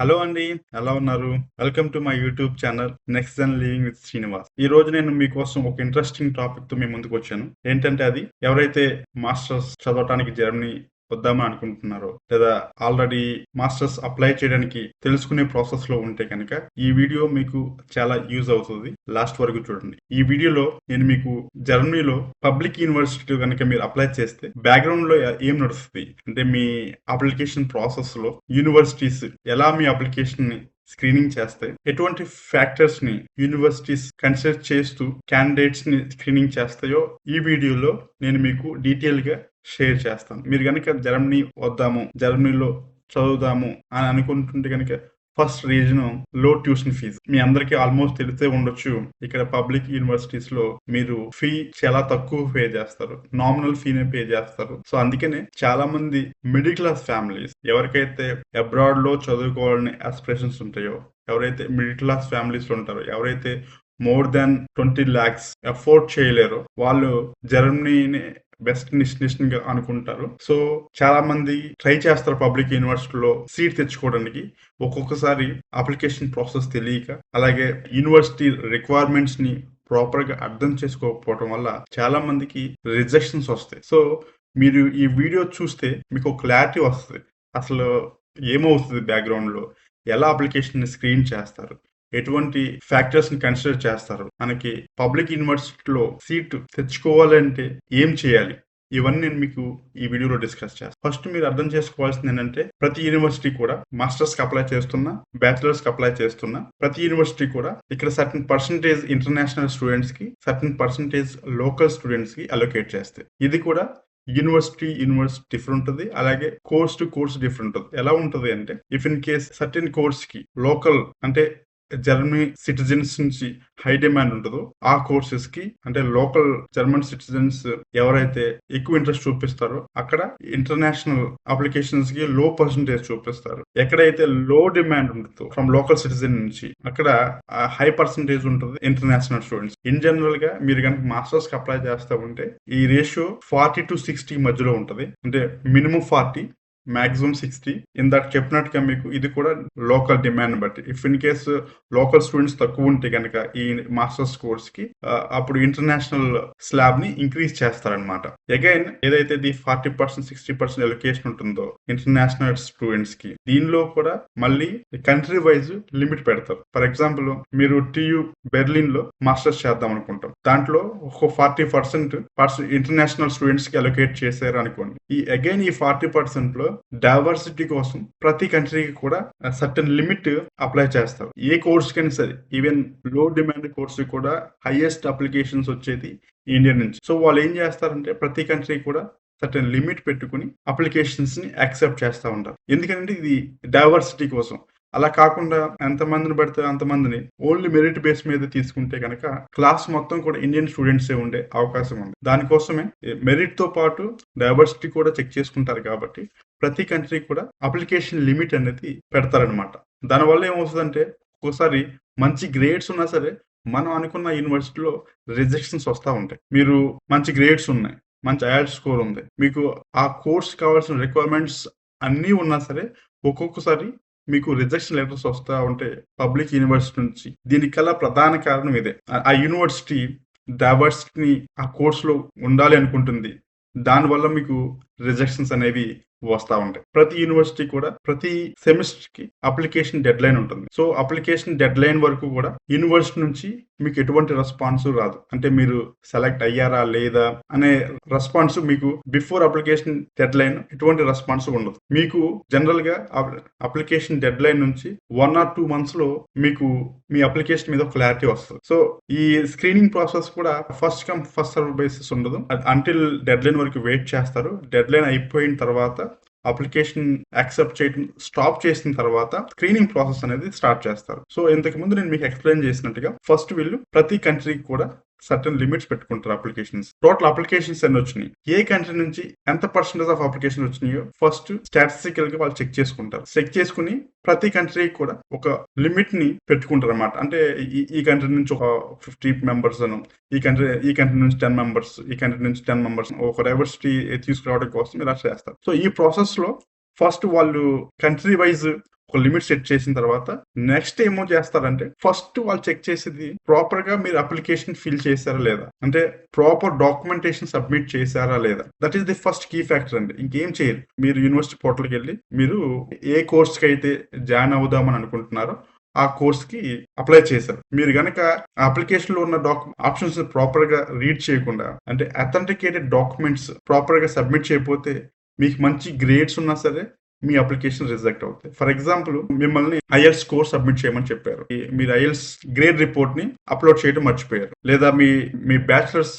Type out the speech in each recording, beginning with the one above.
Hello అండి ఎలా ఉన్నారు? Welcome to my YouTube channel next gen living with Srinivas ఈ రోజు నేను మీకోసం ఒక ఇంట్రెస్టింగ్ టాపిక్తో మీ ముందుకు వచ్చాను. ఏంటంటే అది ఎవరైతే మాస్టర్స్ చదవటానికి జర్మనీ వద్దామని అనుకుంటున్నారో లేదా ఆల్రెడీ మాస్టర్స్ అప్లై చేయడానికి తెలుసుకునే ప్రాసెస్లో ఉంటే కనుక ఈ వీడియో మీకు చాలా యూజ్ అవుతుంది. లాస్ట్ వరకు చూడండి. ఈ వీడియోలో నేను మీకు జర్మనీలో పబ్లిక్ యూనివర్సిటీ కనుక మీరు అప్లై చేస్తే బ్యాక్గ్రౌండ్లో ఏం నడుస్తుంది? అంటే మీ అప్లికేషన్ ప్రాసెస్లో యూనివర్సిటీస్ ఎలా మీ అప్లికేషన్ని స్క్రీనింగ్ చేస్తాయి ఎటువంటి ఫ్యాక్టర్స్ని యూనివర్సిటీస్ కన్సిడర్ చేస్తూ క్యాండిడేట్స్ని స్క్రీనింగ్ చేస్తాయో ఈ వీడియోలో నేను మీకు డీటెయిల్గా షేర్ చేస్తాను. మీరు కనుక జర్మనీ వద్దాము జర్మనీలో చదువుదాము అని అనుకుంటుంటే కనుక ఫస్ట్ రీజన్లో ట్యూషన్ ఫీజు మీ అందరికీ ఆల్మోస్ట్ తెలిసే ఉండొచ్చు. ఇక్కడ పబ్లిక్ యూనివర్సిటీస్లో మీరు ఫీ చాలా తక్కువ పే చేస్తారు. నామినల్ ఫీనే పే చేస్తారు. సో అందుకనే చాలా మంది మిడిల్ క్లాస్ ఫ్యామిలీస్ ఎవరికైతే అబ్రాడ్లో చదువుకోవాలని ఆస్పిరేషన్స్ ఉంటాయో ఎవరైతే మిడిల్ క్లాస్ ఫ్యామిలీస్ ఉంటారో ఎవరైతే more than twenty lakhs afford చేయలేరు వాళ్ళు జర్మనీని బెస్ట్ డెస్టినేషన్గా అనుకుంటారు. సో చాలా మంది ట్రై చేస్తారు పబ్లిక్ యూనివర్సిటీలో సీట్ తెచ్చుకోవడానికి. ఒక్కొక్కసారి అప్లికేషన్ ప్రాసెస్ తెలియక అలాగే యూనివర్సిటీ రిక్వైర్మెంట్స్ని ప్రాపర్గా అర్థం చేసుకోకపోవడం వల్ల చాలా మందికి రిజెక్షన్స్ వస్తాయి. సో మీరు ఈ వీడియో చూస్తే మీకు క్లారిటీ వస్తుంది. అసలు ఏమవుతుంది బ్యాక్గ్రౌండ్లో? ఎలా అప్లికేషన్ స్క్రీన్ చేస్తారు? ఎటువంటి ఫ్యాక్టర్స్ని కన్సిడర్ చేస్తారు? మనకి పబ్లిక్ యూనివర్సిటీలో సీట్ తెచ్చుకోవాలంటే ఏం చేయాలి? ఇవన్నీ నేను మీకు ఈ వీడియోలో డిస్కస్ చేస్తాను ఫస్ట్ మీరు అర్థం చేసుకోవాల్సింది ఏంటంటే ప్రతి యూనివర్సిటీ కూడా మాస్టర్స్కి అప్లై చేస్తున్నా బ్యాచిలర్స్కి అప్లై చేస్తున్నా ప్రతి యూనివర్సిటీ కూడా ఇక్కడ సర్టన్ పర్సంటేజ్ ఇంటర్నేషనల్ స్టూడెంట్స్కి సర్టన్ పర్సంటేజ్ లోకల్ స్టూడెంట్స్కి అలొకేట్ చేస్తాయి ఇది కూడా యూనివర్సిటీ యూనివర్సిటీ డిఫరెంట్ ఉంటుంది. అలాగే కోర్స్ టు కోర్స్ డిఫరెంట్ ఉంటుంది. ఎలా ఉంటుంది అంటే ఇఫ్ ఇన్ కేస్ సర్టెన్ కోర్స్కి లోకల్ అంటే జర్మనీ సిటిజన్స్ నుంచి హై డిమాండ్ ఉంటుందో ఆ కోర్సెస్కి అంటే లోకల్ జర్మన్ సిటిజన్స్ ఎవరైతే ఎక్కువ ఇంట్రెస్ట్ చూపిస్తారో అక్కడ ఇంటర్నేషనల్ అప్లికేషన్స్కి లో పర్సంటేజ్ చూపిస్తారు. ఎక్కడైతే లో డిమాండ్ ఉంటుందో ఫ్రమ్ లోకల్ సిటిజన్ నుంచి అక్కడ హై పర్సంటేజ్ ఉంటుంది ఇంటర్నేషనల్ స్టూడెంట్స్. ఇన్ జనరల్గా మీరు కనుక మాస్టర్స్కి అప్లై చేస్తా ఉంటే ఈ రేషియో ఫార్టీ టు సిక్స్టీ మధ్యలో ఉంటుంది. అంటే మినిమం ఫార్టీ మాక్సిమం సిక్స్టీ ఇందాక చెప్పినట్టుగా మీకు ఇది కూడా లోకల్ డిమాండ్ బట్టి. If in case local students తక్కువ ఉంటే కనుక ఈ మాస్టర్స్ కోర్స్కి uh, అప్పుడు ఇంటర్నేషనల్ స్లాబ్ని ఇంక్రీజ్ చేస్తారనమాట అగైన్ ఏదైతే the forty percent sixty percent allocation ఉంటుందో ఇంటర్నేషనల్ స్టూడెంట్స్కి దీనిలో కూడా మళ్ళీ కంట్రీ వైజ్ లిమిట్ పెడతారు. ఫర్ ఎగ్జాంపుల్ మీరు టియు బెర్లిన్లో మాస్టర్స్ చేద్దాం అనుకుంటాం. దాంట్లో ఒక ఫార్టీ పర్సెంట్ పర్సెంట్ ఇంటర్నేషనల్ స్టూడెంట్స్కి అలొకేట్ చేశారు అనుకోండి ఈ అగైన్ ఈ ఫార్టీ పర్సెంట్లో డైవర్సిటీ కోసం ప్రతి కంట్రీకి కూడా సర్టన్ లిమిట్ అప్లై చేస్తారు. ఏ కోర్స్ కైనా సరే ఈవెన్లో డిమాండ్ కోర్స్ కూడా హైయెస్ట్ అప్లికేషన్స్ వచ్చేది ఇండియా నుంచి. సో వాళ్ళు ఏం చేస్తారంటే ప్రతి కంట్రీ కూడా సర్టన్ లిమిట్ పెట్టుకుని అప్లికేషన్స్ని యాక్సెప్ట్ చేస్తూ ఉంటారు. ఎందుకంటే ఇది డైవర్సిటీ కోసం. అలా కాకుండా ఎంతమందిని పడితే అంతమందిని ఓన్లీ మెరిట్ బేస్ మీద తీసుకుంటే కనుక క్లాస్ మొత్తం కూడా ఇండియన్ స్టూడెంట్సే ఉండే అవకాశం ఉంది. దానికోసమే మెరిట్తో పాటు డైవర్సిటీ కూడా చెక్ చేసుకుంటారు కాబట్టి ప్రతి కంట్రీ కూడా అప్లికేషన్ లిమిట్ అనేది పెడతారనమాట దానివల్ల ఏమవుతుందంటే ఒక్కోసారి మంచి గ్రేడ్స్ ఉన్నా సరే మనం అనుకున్న యూనివర్సిటీలో రిజెక్షన్స్ వస్తూ ఉంటాయి. మీరు మంచి గ్రేడ్స్ ఉన్నాయి మంచి ఐఎల్ట్ స్కోర్ ఉంది మీకు ఆ కోర్స్ కావాల్సిన రిక్వైర్మెంట్స్ అన్నీ ఉన్నా సరే ఒక్కొక్కసారి మీకు రిజెక్షన్ లెటర్స్ వస్తూ ఉంటే పబ్లిక్ యూనివర్సిటీ నుంచి దీనికల్లా ప్రధాన కారణం ఇదే. ఆ యూనివర్సిటీ డైవర్సిటీని ఆ కోర్సులో ఉండాలి అనుకుంటుంది. దానివల్ల మీకు రిజెక్షన్స్ అనేవి వస్తూ ఉంటాయి. ప్రతి యూనివర్సిటీ కూడా ప్రతి సెమిస్టర్కి అప్లికేషన్ డెడ్ లైన్ ఉంటుంది. సో అప్లికేషన్ డెడ్ లైన్ వరకు కూడా యూనివర్సిటీ నుంచి మీకు ఎటువంటి రెస్పాన్స్ రాదు. అంటే మీరు సెలెక్ట్ అయ్యారా లేదా అనే రెస్పాన్స్ మీకు బిఫోర్ అప్లికేషన్ డెడ్ లైన్ ఎటువంటి రెస్పాన్స్ ఉండదు. మీకు జనరల్గా అప్లికేషన్ డెడ్ లైన్ నుంచి వన్ ఆర్ టూ మంత్స్లో మీకు మీ అప్లికేషన్ మీద క్లారిటీ వస్తుంది. సో ఈ స్క్రీనింగ్ ప్రాసెస్ కూడా first come first serve basis ఉండదు. అంటిల్ డెడ్ లైన్ వరకు వెయిట్ చేస్తారు. డెడ్ లైన్ అయిపోయిన తర్వాత అప్లికేషన్ యాక్సెప్ట్ చేయడం స్టాప్ చేసిన తర్వాత స్క్రీనింగ్ ప్రాసెస్ అనేది స్టార్ట్ చేస్తారు. సో ఇంతకు ముందు నేను మీకు ఎక్స్ప్లెయిన్ చేసినట్టుగా ఫస్ట్ వీళ్ళు ప్రతి కంట్రీకి కూడా సర్టన్ లిమిట్స్ పెట్టుకుంటారు అప్లికేషన్స్ టోటల్ అప్లికేషన్స్ ఎన్ని వచ్చినాయి? ఏ కంట్రీ నుంచి ఎంత పర్సెంటేజ్ ఆఫ్ అప్లికేషన్ వచ్చినాయో ఫస్ట్ స్టాటిస్టికల్గా వాళ్ళు చెక్ చేసుకుంటారు. చెక్ చేసుకుని ప్రతి కంట్రీకి కూడా ఒక లిమిట్ని పెట్టుకుంటారు అనమాట అంటే ఈ కంట్రీ నుంచి ఒక ఫిఫ్టీ మెంబర్స్ అను ఈ కంట్రీ ఈ కంట్రీ నుంచి టెన్ మెంబర్స్ ఈ కంట్రీ నుంచి టెన్ మెంబర్స్ ఒక డైవర్సిటీ తీసుకురావడం కోసం ఇలా చేస్తారు. సో ఈ ప్రాసెస్లో ఫస్ట్ వాళ్ళు కంట్రీ వైజ్ ఒక లిమిట్ సెట్ చేసిన తర్వాత నెక్స్ట్ ఏమో చేస్తారంటే ఫస్ట్ వాళ్ళు చెక్ చేసేది ప్రాపర్గా మీరు అప్లికేషన్ ఫిల్ చేశారా లేదా? అంటే ప్రాపర్ డాక్యుమెంటేషన్ సబ్మిట్ చేశారా లేదా? That is the first key factor అండి. ఇంకేం చేయరు. మీరు యూనివర్సిటీ పోర్టల్కి వెళ్ళి మీరు ఏ కోర్స్కి అయితే జాయిన్ అవుదామని అనుకుంటున్నారో ఆ కోర్స్కి అప్లై చేశారు. మీరు గనక అప్లికేషన్లో ఉన్న డాక్యుమెంట్ ఆప్షన్స్ ప్రాపర్గా రీడ్ చేయకుండా అంటే అథెంటికేటెడ్ డాక్యుమెంట్స్ ప్రాపర్గా సబ్మిట్ చేయకపోతే మీకు మంచి గ్రేడ్స్ ఉన్నా సరే మీ అప్లికేషన్ రిజెక్ట్ అవుతాయి. ఫర్ ఎగ్జాంపుల్ మిమ్మల్ని ఐఎల్స్ స్కోర్ సబ్మిట్ చేయమని చెప్పారు. మీరు ఐఎల్స్ గ్రేడ్ రిపోర్ట్ని అప్లోడ్ చేయడం మర్చిపోయారు. లేదా మీ మీ బ్యాచిలర్స్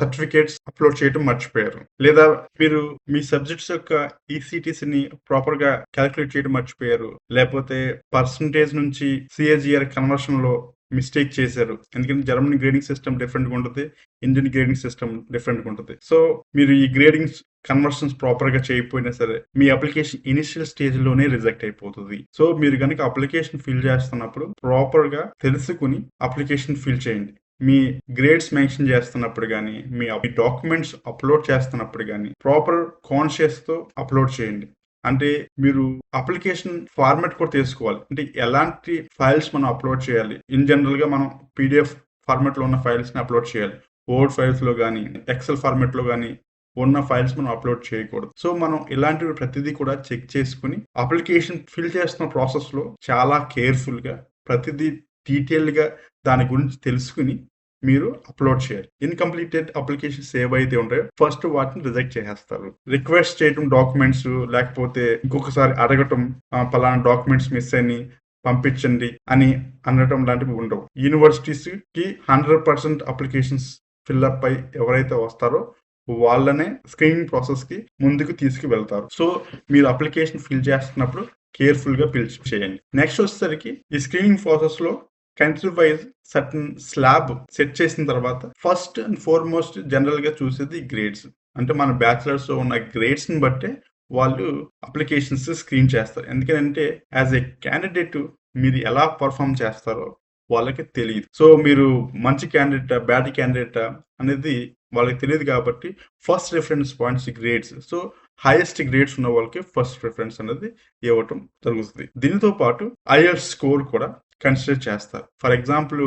సర్టిఫికేట్స్ అప్లోడ్ చేయడం మర్చిపోయారు. లేదా మీరు మీ సబ్జెక్ట్స్ యొక్క ఈసీటీస్ని ప్రాపర్గా క్యాలిక్యులేట్ చేయడం మర్చిపోయారు. లేకపోతే పర్సంటేజ్ నుంచి సిఏజిఆర్ కన్వర్షన్లో మిస్టేక్ చేశారు. ఎందుకంటే జర్మనీ గ్రేడింగ్ సిస్టమ్ డిఫరెంట్గా ఉంటుంది. ఇండియన్ గ్రేడింగ్ సిస్టమ్ డిఫరెంట్గా ఉంటుంది. సో మీరు ఈ గ్రేడింగ్ కన్వర్షన్స్ ప్రాపర్గా చేయకపోయినా సరే మీ అప్లికేషన్ ఇనిషియల్ స్టేజ్లోనే రిజెక్ట్ అయిపోతుంది. సో మీరు కనుక అప్లికేషన్ ఫిల్ చేస్తున్నప్పుడు ప్రాపర్గా తెలుసుకుని అప్లికేషన్ ఫిల్ చేయండి. మీ గ్రేడ్స్ మెన్షన్ చేస్తున్నప్పుడు కానీ మీ డాక్యుమెంట్స్ అప్లోడ్ చేస్తున్నప్పుడు కానీ ప్రాపర్ కాన్షియస్తో అప్లోడ్ చేయండి. అంటే మీరు అప్లికేషన్ ఫార్మాట్ కూడా తీసుకోవాలి. అంటే ఎలాంటి ఫైల్స్ మనం అప్లోడ్ చేయాలి? ఇన్ జనరల్గా మనం పీడిఎఫ్ ఫార్మాట్లో ఉన్న ఫైల్స్ని అప్లోడ్ చేయాలి. వర్డ్ ఫైల్స్లో కానీ ఎక్సెల్ ఫార్మాట్లో కానీ ఉన్న ఫైల్స్ మనం అప్లోడ్ చేయకూడదు. సో మనం ఇలాంటివి ప్రతిదీ కూడా చెక్ చేసుకుని అప్లికేషన్ ఫిల్ చేస్తున్న ప్రాసెస్లో చాలా కేర్ఫుల్గా ప్రతిదీ డీటెయిల్గా దాని గురించి తెలుసుకుని మీరు అప్లోడ్ చేయాలి ఇన్కంప్లీటెడ్ అప్లికేషన్స్ ఏవైతే ఉంటాయో ఫస్ట్ వాటిని రిజెక్ట్ చేసేస్తారు. రిక్వెస్ట్ చేయడం డాక్యుమెంట్స్ లేకపోతే ఇంకొకసారి అడగటం పలానా డాక్యుమెంట్స్ మిస్ అని పంపించండి అని అనడం లాంటివి ఉండవు. యూనివర్సిటీస్కి hundred percent applications fill up అయి ఎవరైతే వస్తారో వాళ్ళనే స్క్రీనింగ్ ప్రాసెస్కి ముందుకు తీసుకువెళ్తారు. సో మీరు అప్లికేషన్ ఫిల్ చేస్తున్నప్పుడు కేర్ఫుల్గా పిలిచి చేయండి. నెక్స్ట్ వచ్చేసరికి ఈ స్క్రీనింగ్ ప్రాసెస్లో country wise certain slab set చేసిన తర్వాత ఫస్ట్ అండ్ ఫార్మోస్ట్ జనరల్గా చూసేది గ్రేడ్స్ అంటే మన బ్యాచిలర్స్ ఉన్న గ్రేడ్స్ని బట్టే వాళ్ళు అప్లికేషన్స్ స్క్రీన్ చేస్తారు. ఎందుకంటే యాజ్ ఏ క్యాండిడేట్ మీరు ఎలా పర్ఫామ్ చేస్తారో వాళ్ళకి తెలియదు. సో మీరు మంచి క్యాండిడేట్ బ్యాడ్ క్యాండిడేట్ అనేది వాళ్ళకి తెలియదు కాబట్టి first reference points grades so highest grades ఉన్న వాళ్ళకి ఫస్ట్ ప్రిఫరెన్స్ అనేది ఇవ్వటం జరుగుతుంది. దీనితో పాటు ఐఎల్స్ స్కోర్ కూడా కన్సిడర్ చేస్తారు ఫర్ ఎగ్జాంపుల్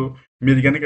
మీరు కనుక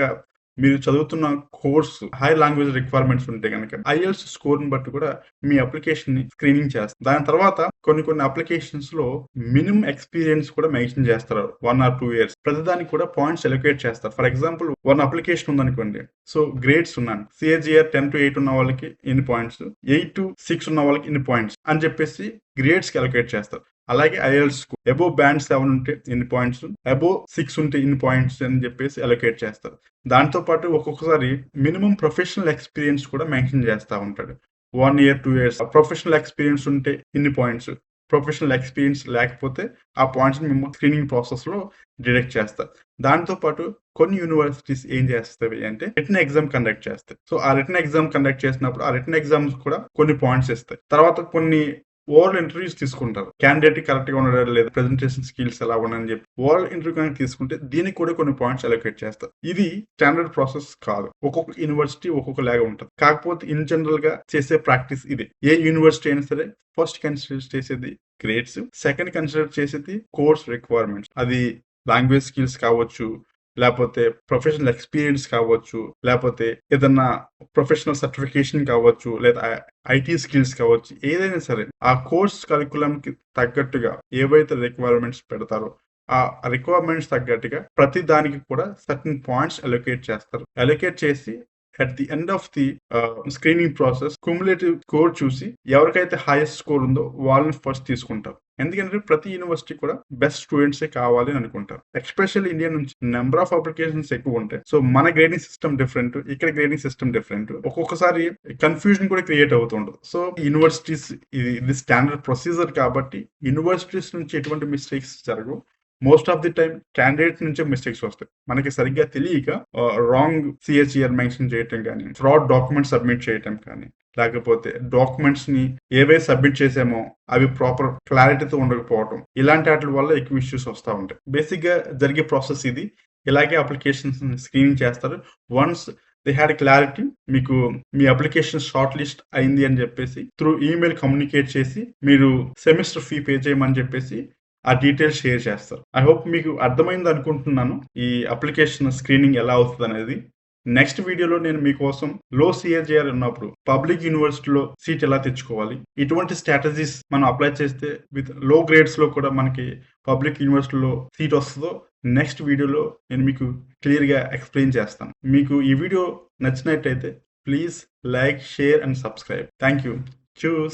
మీరు చదువుతున్న కోర్సు హై లాంగ్వేజ్ రిక్వైర్మెంట్స్ ఉంటే కనుక ఐఎల్స్ స్కోర్ని బట్టి కూడా మీ అప్లికేషన్ని స్క్రీనింగ్ చేస్తారు దాని తర్వాత కొన్ని కొన్ని అప్లికేషన్స్లో మినిమం ఎక్స్పీరియన్స్ కూడా మెన్షన్ చేస్తారు. వన్ ఆర్ టూ ఇయర్స్ ప్రతిదానికి కూడా పాయింట్స్ ఎలొకేట్ చేస్తారు. ఫర్ ఎగ్జాంపుల్ వన్ అప్లికేషన్ ఉందనుకోండి. సో గ్రేడ్స్ ఉన్నాను. సిఏజిఆర్ టెన్ టు ఎయిట్ ఉన్న వాళ్ళకి ఇన్ని పాయింట్స్ ఎయిట్ టు సిక్స్ ఉన్న వాళ్ళకి ఇన్ని పాయింట్స్ అని చెప్పేసి గ్రేడ్స్కి అలొకేట్ చేస్తారు. అలాగే ఐఎల్స్ అబోవ్ బ్యాండ్ సెవెన్ ఉంటే ఇన్ని పాయింట్స్? అబోవ్ సిక్స్ ఉంటే ఇన్ని పాయింట్స్ అని చెప్పేసి అలొకేట్ చేస్తారు. దాంతో పాటు ఒక్కొక్కసారి మినిమం ప్రొఫెషనల్ ఎక్స్పీరియన్స్ కూడా మెన్షన్ చేస్తూ ఉంటాడు. One year two years professional experience ఉంటే ఇన్ని పాయింట్స్. ప్రొఫెషనల్ ఎక్స్పీరియన్స్ లేకపోతే ఆ పాయింట్స్ మేము స్క్రీనింగ్ ప్రాసెస్లో డిడెక్ట్ చేస్తారు దాంతో పాటు కొన్ని యూనివర్సిటీస్ ఏం చేస్తాయి అంటే రిటర్న్ ఎగ్జామ్ కండక్ట్ చేస్తాయి. సో ఆ రిటర్న్ ఎగ్జామ్ కండక్ట్ చేసినప్పుడు ఆ రిటర్న్ ఎగ్జామ్స్ కూడా కొన్ని పాయింట్స్ ఇస్తాయి. తర్వాత కొన్ని ఓవరాల్ ఇంటర్వ్యూస్ తీసుకుంటారు. క్యాండిడేట్ కరెక్ట్గా ఉండడం లేదా ప్రెజెంటేషన్ స్కిల్స్ ఎలా ఉండని చెప్పి ఓవరాల్ ఇంటర్వ్యూ కనుక తీసుకుంటే దీనికి కూడా కొన్ని పాయింట్స్ అలొకేట్ చేస్తారు. ఇది స్టాండర్డ్ ప్రాసెస్ కాదు. ఒక్కొక్క యూనివర్సిటీ ఒక్కొక్క లాగా ఉంటుంది. కాకపోతే ఇన్ జనరల్గా చేసే ప్రాక్టీస్ ఇది. ఏ యూనివర్సిటీ అయినా సరే ఫస్ట్ కన్సిడర్ చేసేది గ్రేడ్స్ సెకండ్ కన్సిడర్ చేసేది కోర్స్ రిక్వైర్మెంట్స్ అది లాంగ్వేజ్ స్కిల్స్ కావచ్చు లేకపోతే ప్రొఫెషనల్ ఎక్స్పీరియన్స్ కావచ్చు లేకపోతే ఏదన్నా ప్రొఫెషనల్ సర్టిఫికేషన్ కావచ్చు లేదా ఐటీ స్కిల్స్ కావచ్చు ఏదైనా సరే ఆ కోర్స్ కరికులం కి తగ్గట్టుగా ఏవైతే రిక్వైర్మెంట్స్ పెడతారో ఆ రిక్వైర్మెంట్స్ తగ్గట్టుగా ప్రతి దానికి కూడా సర్టన్ పాయింట్స్ అలొకేట్ చేస్తారు. అలొకేట్ చేసి at the end of the screening process cumulative score చూసి ఎవరికైతే హైయెస్ట్ స్కోర్ ఉందో వాళ్ళని ఫస్ట్ తీసుకుంటారు. ఎందుకంటే ప్రతి యూనివర్సిటీ కూడా బెస్ట్ స్టూడెంట్స్ కావాలి అని అనుకుంటారు. ఎక్స్పెషల్ ఇండియా నుంచి నెంబర్ ఆఫ్ అప్లికేషన్స్ ఎక్కువ ఉంటాయి. సో మన గ్రేడింగ్ సిస్టమ్ డిఫరెంట్ ఇక్కడ గ్రేడింగ్ సిస్టమ్ డిఫరెంట్ ఒక్కొక్కసారి కన్ఫ్యూజన్ కూడా క్రియేట్ అవుతుండదు సో యూనివర్సిటీస్ ఇది ఇది స్టాండర్డ్ ప్రొసీజర్ కాబట్టి యూనివర్సిటీస్ నుంచి ఎటువంటి మిస్టేక్స్ జరగవు. Most of the time candidate నుంచే మిస్టేక్స్ వస్తాయి. మనకి సరిగ్గా తెలియక రాంగ్ సిహెచ్ఈఆర్ మెన్షన్ చేయటం కానీ ఫ్రాడ్ డాక్యుమెంట్ సబ్మిట్ చేయటం కానీ లేకపోతే డాక్యుమెంట్స్ని ఏవే సబ్మిట్ చేసామో అవి ప్రాపర్ క్లారిటీతో ఉండకపోవటం. ఇలాంటి వాటి వల్ల ఎక్కువ ఇష్యూస్ వస్తూ ఉంటాయి. బేసిక్గా జరిగే ప్రాసెస్ ఇది. ఇలాగే అప్లికేషన్స్ స్క్రీనింగ్ చేస్తారు. వన్స్ దే హ్యాడ్ క్లారిటీ మీకు మీ అప్లికేషన్ షార్ట్ లిస్ట్ అయింది అని చెప్పేసి త్రూ ఈమెయిల్ కమ్యూనికేట్ చేసి మీరు సెమిస్టర్ ఫీ పే చేయమని చెప్పేసి ఆ డీటెయిల్స్ షేర్ చేస్తారు. ఐ హోప్ మీకు అర్థమైంది అనుకుంటున్నాను. ఈ అప్లికేషన్ స్క్రీనింగ్ ఎలా అవుతుంది అనేది. నెక్స్ట్ వీడియోలో నేను మీకోసం లో సిఏజిఆర్ ఉన్నప్పుడు పబ్లిక్ యూనివర్సిటీలో సీట్ ఎలా తెచ్చుకోవాలి? ఇటువంటి స్ట్రాటజీస్ మనం అప్లై చేస్తే విత్లో గ్రేడ్స్లో కూడా మనకి పబ్లిక్ యూనివర్సిటీలో సీట్ వస్తుందో నెక్స్ట్ వీడియోలో నేను మీకు క్లియర్గా ఎక్స్ప్లెయిన్ చేస్తాను. మీకు ఈ వీడియో నచ్చినట్టయితే please like share and subscribe thank you choose